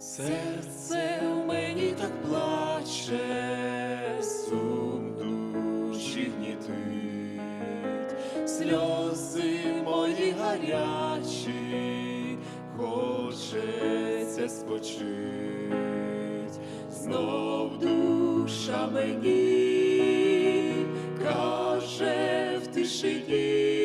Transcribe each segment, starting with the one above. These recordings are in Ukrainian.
Серце в мені так плаче, сум душі гнітить, сльози мої гарячі, хочеться спочить, знов душа мені каже в тишині,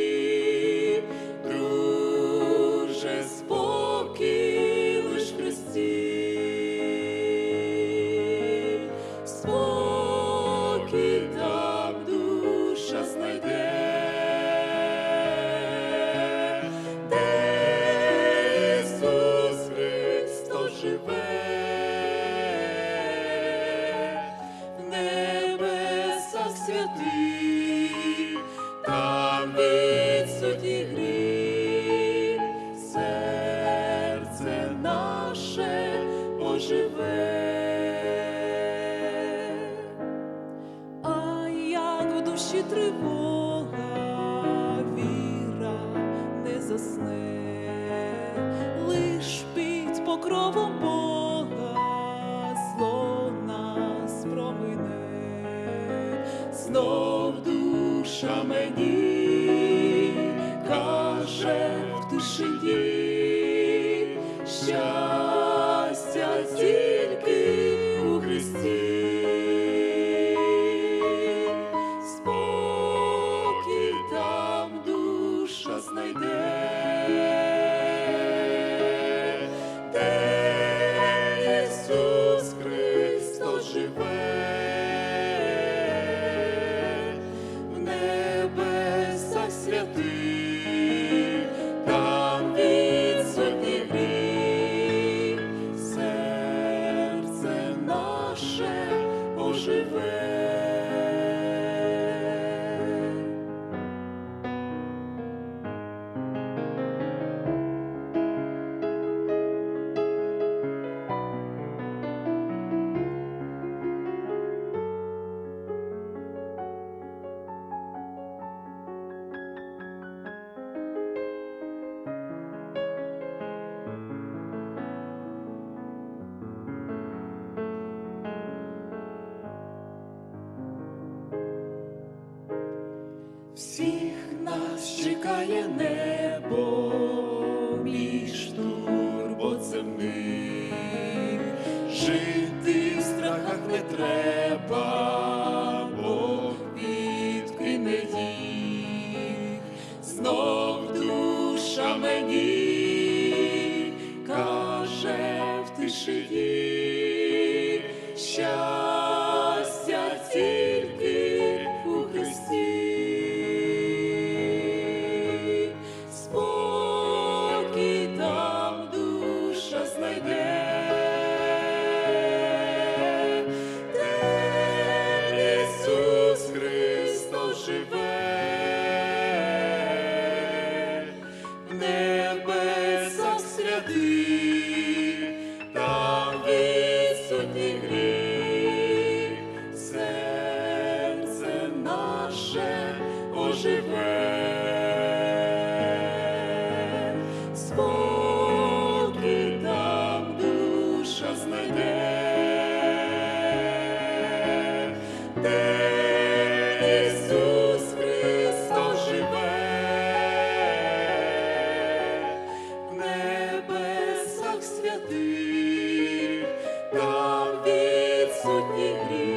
святих, там гріх, серце наше оживе. А як в душі тривога, знов душа мені каже в тишині, щастя святих, там відсутній гріх, серце наше оживе. Всіх нас чекає небо між турбот земних. Жити в страхах не треба, Бог відкине їх. Знов душа мені каже в тишині, святих, там відсутні гріх.